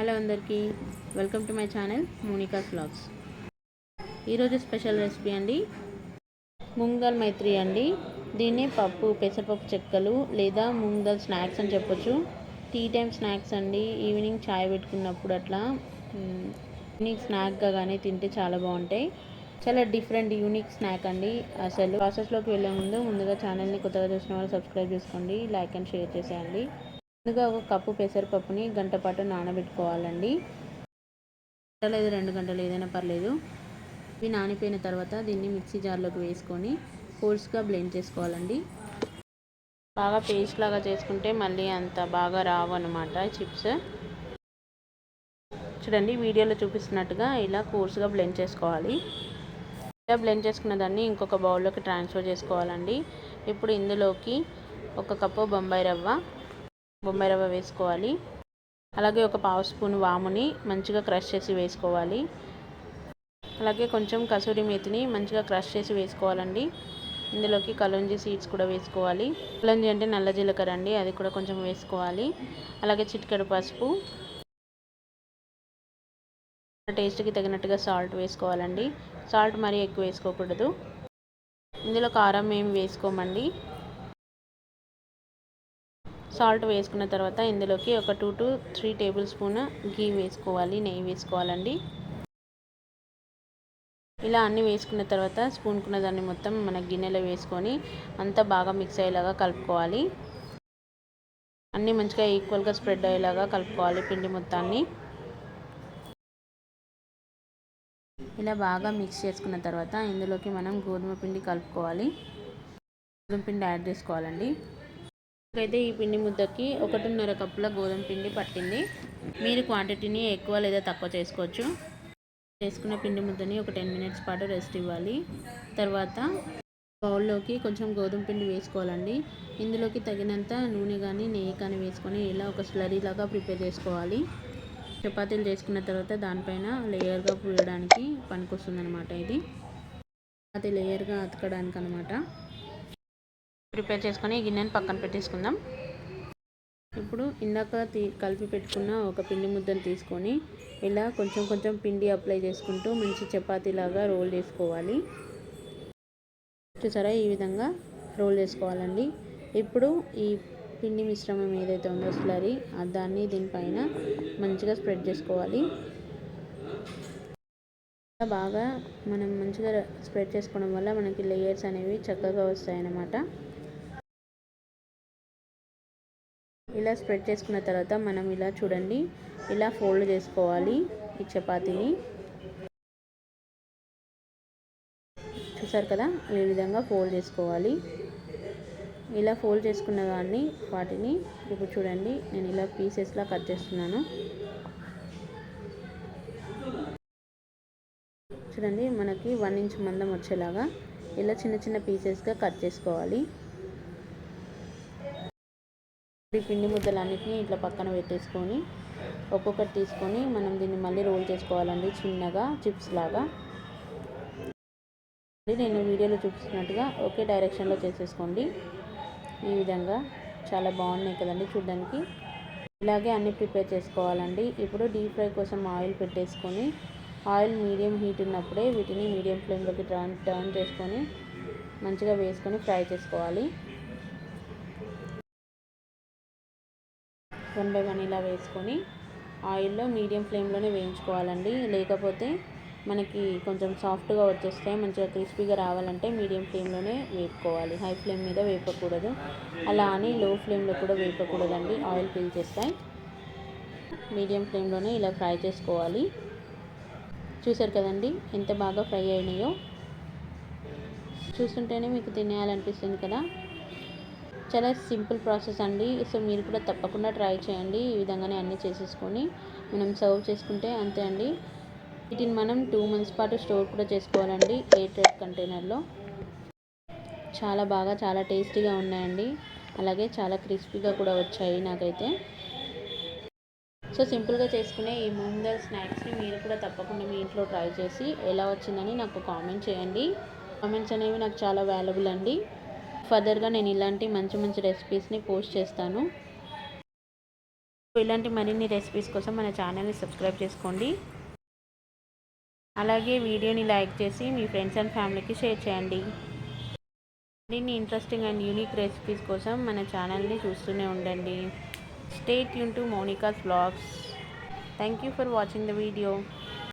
Hello అందరికీ. Welcome to my channel Monika vlogs ఈరోజు special recipe అండి ముంగల్ మైత్రి అండి. దీన్ని పప్పు పెసరపప్పు చెక్కలు లేదా ముంగల్ స్నాక్స్ అని చెప్పొచ్చు. టీ టైం స్నాక్స్ అండి. ఈవినింగ్ చాయ్ పెట్టుకున్నప్పుడు అట్లా మ్, ఈవినింగ్ స్నాక్గా కానీ తింటే చాలా బాగుంటాయి. చాలా డిఫరెంట్ యూనిక్ స్నాక్ అండి అసలు. ప్రాసెస్లోకి వెళ్ళే ముందు ముందుగా ఛానల్ని కొత్తగా చూసిన వాళ్ళు సబ్స్క్రైబ్ చేసుకోండి లైక్ అండ్ షేర్ చేసేయండి. ముందుగా ఒక కప్పు పెసరపప్పుని గంట పాటు నానబెట్టుకోవాలండి. గంట లేదు రెండు గంటలు ఏదైనా పర్లేదు. ఇవి నానిపోయిన తర్వాత దీన్ని మిక్సీ జార్లోకి వేసుకొని ఫోర్స్గా బ్లెండ్ చేసుకోవాలండి. బాగా పేస్ట్ లాగా చేసుకుంటే మళ్ళీ అంత బాగా రావు అనమాట చిప్స్. చూడండి వీడియోలో చూపిస్తున్నట్టుగా ఇలా కోర్సుగా బ్లెండ్ చేసుకోవాలి. ఇలా బ్లెండ్ చేసుకున్న దాన్ని ఇంకొక బౌల్లోకి ట్రాన్స్ఫర్ చేసుకోవాలండి. ఇప్పుడు ఇందులోకి ఒక కప్పు బొంబాయి రవ్వ బొమ్మాయి రవ్వ వేసుకోవాలి. అలాగే ఒక పావు స్పూన్ వాముని మంచిగా క్రష్ చేసి వేసుకోవాలి. అలాగే కొంచెం కసూరి మేతిని మంచిగా క్రష్ చేసి వేసుకోవాలండి. ఇందులోకి కలంజీ సీడ్స్ కూడా వేసుకోవాలి. కలంజీ అంటే నల్ల జీలకర్ర అండి అది కూడా కొంచెం వేసుకోవాలి. అలాగే చిటికెడు పసుపు. టేస్ట్కి తగినట్టుగా సాల్ట్ వేసుకోవాలండి. సాల్ట్ మరీ ఎక్కువ వేసుకోకూడదు. ఇందులో కారం ఏం వేసుకోమండి. సాల్ట్ వేసుకున్న తర్వాత ఇందులోకి ఒక two to three tablespoon ghee వేసుకోవాలి నెయ్యి వేసుకోవాలండి. ఇలా అన్నీ వేసుకున్న తర్వాత స్పూన్కున్న దాన్ని మొత్తం మన గిన్నెలో వేసుకొని అంతా బాగా మిక్స్ అయ్యేలాగా కలుపుకోవాలి. అన్నీ మంచిగా ఈక్వల్గా స్ప్రెడ్ అయ్యేలాగా కలుపుకోవాలి పిండి మొత్తాన్ని. ఇలా బాగా మిక్స్ చేసుకున్న తర్వాత ఇందులోకి మనం గోధుమ పిండి కలుపుకోవాలి. గోధుమ పిండి యాడ్ చేసుకోవాలండి. అయితే ఈ పిండి ముద్దకి ఒకటిన్నర కప్పుల గోధుమ పిండి పట్టింది. మీరు క్వాంటిటీని ఎక్కువ లేదా తక్కువ చేసుకోవచ్చు. చేసుకున్న పిండి ముద్దని ఒక టెన్ మినిట్స్ పాటు రెస్ట్ ఇవ్వాలి. తర్వాత బౌల్లోకి కొంచెం గోధుమ పిండి వేసుకోవాలండి. ఇందులోకి తగినంత నూనె కానీ నెయ్యి కానీ వేసుకొని ఇలా ఒక స్లరీ లాగా ప్రిపేర్ చేసుకోవాలి. చపాతీలు చేసుకున్న తర్వాత దానిపైన లేయర్గా పూయడానికి పనికొస్తుంది అనమాట ఇది. అది లేయర్గా అతకడానికి అనమాట ప్రిపేర్ చేసుకొని ఈ గిన్నెని పక్కన పెట్టేసుకుందాం. ఇప్పుడు ఇందాక తీ కలిపి పెట్టుకున్న ఒక పిండి ముద్దను తీసుకొని ఇలా కొంచెం కొంచెం పిండి అప్లై చేసుకుంటూ మంచి చపాతీలాగా రోల్ చేసుకోవాలి. చూసారా? ఈ విధంగా రోల్ చేసుకోవాలండి. ఇప్పుడు ఈ పిండి మిశ్రమం ఏదైతే ఉందో స్లరీ దాన్ని దీనిపైన మంచిగా స్ప్రెడ్ చేసుకోవాలి. బాగా మనం మంచిగా స్ప్రెడ్ చేసుకోవడం వల్ల మనకి లేయర్స్ అనేవి చక్కగా వస్తాయన్నమాట. ఇలా స్ప్రెడ్ చేసుకున్న తర్వాత మనం ఇలా చూడండి. ఇలా ఫోల్డ్ చేసుకోవాలి ఈ చపాతీని. చూసారు కదా? ఈ విధంగా ఫోల్డ్ చేసుకోవాలి. ఇలా ఫోల్డ్ చేసుకున్న దాన్ని వాటిని ఇప్పుడు చూడండి. నేను ఇలా పీసెస్లా కట్ చేస్తున్నాను. చూడండి మనకి వన్ ఇంచ్ మందం వచ్చేలాగా ఇలా చిన్న చిన్న పీసెస్గా కట్ చేసుకోవాలి. ఈ పిండి ముద్దలన్నిటిని ఇట్లా పక్కన పెట్టేసుకొని ఒక్కొక్కటి తీసుకొని మనం దీన్ని మళ్ళీ రోల్ చేసుకోవాలండి చిన్నగా చిప్స్ లాగా. నేను వీడియోలో చూపిస్తున్నట్టుగా ఒకే డైరెక్షన్లో చేసేసుకోండి. ఈ విధంగా చాలా బాగున్నాయి కదండి చూడడానికి. ఇలాగే అన్నీ ప్రిపేర్ చేసుకోవాలండి. ఇప్పుడు డీప్ ఫ్రై కోసం ఆయిల్ పెట్టేసుకొని ఆయిల్ మీడియం హీట్ ఉన్నప్పుడే వీటిని మీడియం ఫ్లేమ్లోకి టర్న్ టర్న్ చేసుకొని మంచిగా వేసుకొని ఫ్రై చేసుకోవాలి. వన్ బై ఇలా వేసుకొని ఆయిల్లో మీడియం ఫ్లేమ్లోనే వేయించుకోవాలండి. లేకపోతే మనకి కొంచెం సాఫ్ట్గా వచ్చేస్తాయి మంచిగా క్రిస్పీగా రావాలంటే మీడియం ఫ్లేమ్లోనే వేపుకోవాలి. హై ఫ్లేమ్ మీద వేపకూడదు. అలా అని లో ఫ్లేమ్లో కూడా వేపకూడదండి. ఆయిల్ పీల్చేస్తాయి మీడియం ఫ్లేమ్లోనే ఇలా ఫ్రై చేసుకోవాలి. చూసారు కదండి ఎంత బాగా ఫ్రై అయినాయో? చూస్తుంటేనే మీకు తినేయాలనిపిస్తుంది కదా? చాలా సింపుల్ ప్రాసెస్ అండి. సో మీరు కూడా తప్పకుండా ట్రై చేయండి. ఈ విధంగానే అన్నీ చేసేసుకొని మనం సర్వ్ చేసుకుంటే అంతే అండి. వీటిని మనం టూ మంత్స్ పాటు స్టోర్ కూడా చేసుకోవాలండి ఎయిర్ టైట్ కంటైనర్లో. చాలా బాగా చాలా టేస్టీగా ఉన్నాయండి. అలాగే చాలా క్రిస్పీగా కూడా వచ్చాయి నాకైతే. సో సింపుల్గా చేసుకునే ఈ ముందర స్నాక్స్ని మీరు కూడా తప్పకుండా మీ ఇంట్లో ట్రై చేసి ఎలా వచ్చిందని నాకు కామెంట్ చేయండి. కామెంట్స్ అనేవి నాకు చాలా వాల్యుబుల్ అండి. ఫర్దర్గా నేను ఇలాంటి మంచి మంచి రెసిపీస్ని పోస్ట్ చేస్తాను. ఇలాంటి మరిన్ని రెసిపీస్ కోసం మన ఛానల్ని సబ్స్క్రైబ్ చేసుకోండి. అలాగే వీడియోని లైక్ చేసి మీ ఫ్రెండ్స్ అండ్ ఫ్యామిలీకి షేర్ చేయండి. మరిన్ని ఇంట్రెస్టింగ్ అండ్ యూనిక్ రెసిపీస్ కోసం మన ఛానల్ని చూస్తూనే ఉండండి. Stay tune to Monika's vlogs. Thank you for watching the video.